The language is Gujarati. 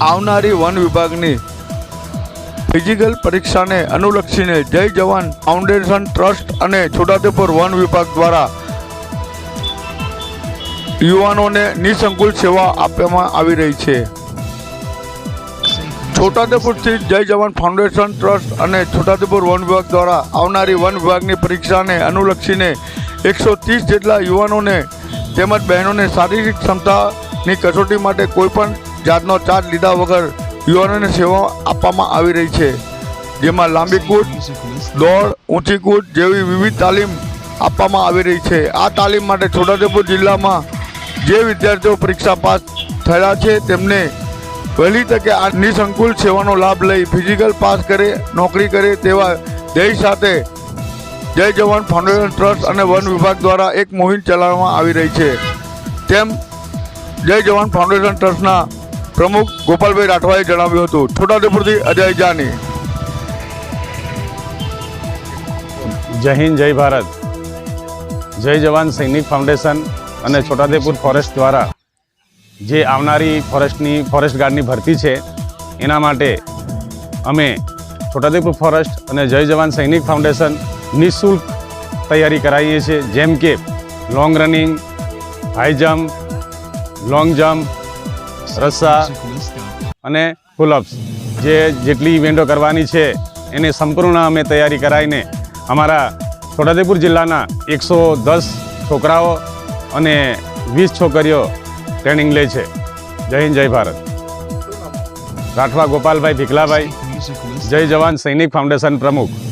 આવનારી વન વિભાગની ફિઝિકલ પરીક્ષાને અનુલક્ષીને જય જવાન ફાઉન્ડેશન ટ્રસ્ટ અને છોટાઉદેપુર વન વિભાગ દ્વારા યુવાનોને નિસંકુલ સેવા આપવામાં આવી રહી છે. છોટાઉદેપુર સ્થિત જય જવાન ફાઉન્ડેશન ટ્રસ્ટ અને છોટાઉદેપુર વન વિભાગ દ્વારા આવનારી વન વિભાગની પરીક્ષાને અનુલક્ષીને એકસો ત્રીસ જેટલા યુવાનોને તેમજ બહેનોને શારીરિક ક્ષમતાની કસોટી માટે કોઈપણ જાતનો ચાર્જ લીધા વગર યુવાનોને સેવા આપવામાં આવી રહી છે. જેમાં લાંબી કૂદ, દોડ, ઊંચી કૂદ જેવી વિવિધ તાલીમ આપવામાં આવી રહી છે. આ તાલીમ માટે છોટાઉદેપુર જિલ્લામાં જે વિદ્યાર્થીઓ પરીક્ષા પાસ થયા છે તેમને વહેલી તકે આ નિસંકુલ સેવાનો લાભ લઈ ફિઝિકલ પાસ કરે, નોકરી કરે તેવા ધ્યેય સાથે જય જવાન ફાઉન્ડેશન ટ્રસ્ટ અને વન વિભાગ દ્વારા એક મુહિમ ચલાવવામાં આવી રહી છે. તેમ જય જવાન ફાઉન્ડેશન ટ્રસ્ટના પ્રમુખ ગોપાલભાઈ રાઠવાએ જણાવ્યું હતું. છોટાઉદેપુરથી અજય જાની. જય હિન્દ, જય ભારત. જય જવાન સૈનિક ફાઉન્ડેશન અને છોટાઉદેપુર ફોરેસ્ટ દ્વારા જે આવનારી ફોરેસ્ટની, ફોરેસ્ટ ગાર્ડની ભરતી છે, એના માટે અમે છોટાઉદેપુર ફોરેસ્ટ અને જય જવાન સૈનિક ફાઉન્ડેશન નિઃશુલ્ક તૈયારી કરાવીએ છીએ. જેમ કે long running high jump long jump રસ્સા અને પુલઅપ્સ જે જેટલી ઇવેન્ટો કરવાની છે, એની સંપૂર્ણ અમે તૈયારી કરાવીને અમારા છોટાઉદેપુર જિલ્લાના એકસો દસ છોકરાઓ અને વીસ છોકરીઓ ટ્રેનિંગ લે છે. જય હિન્દ, જય ભારત. રાઠવા ગોપાલભાઈ ભીખલાભાઈ. જય જવાન સૈનિક ફાઉન્ડેશન પ્રમુખ.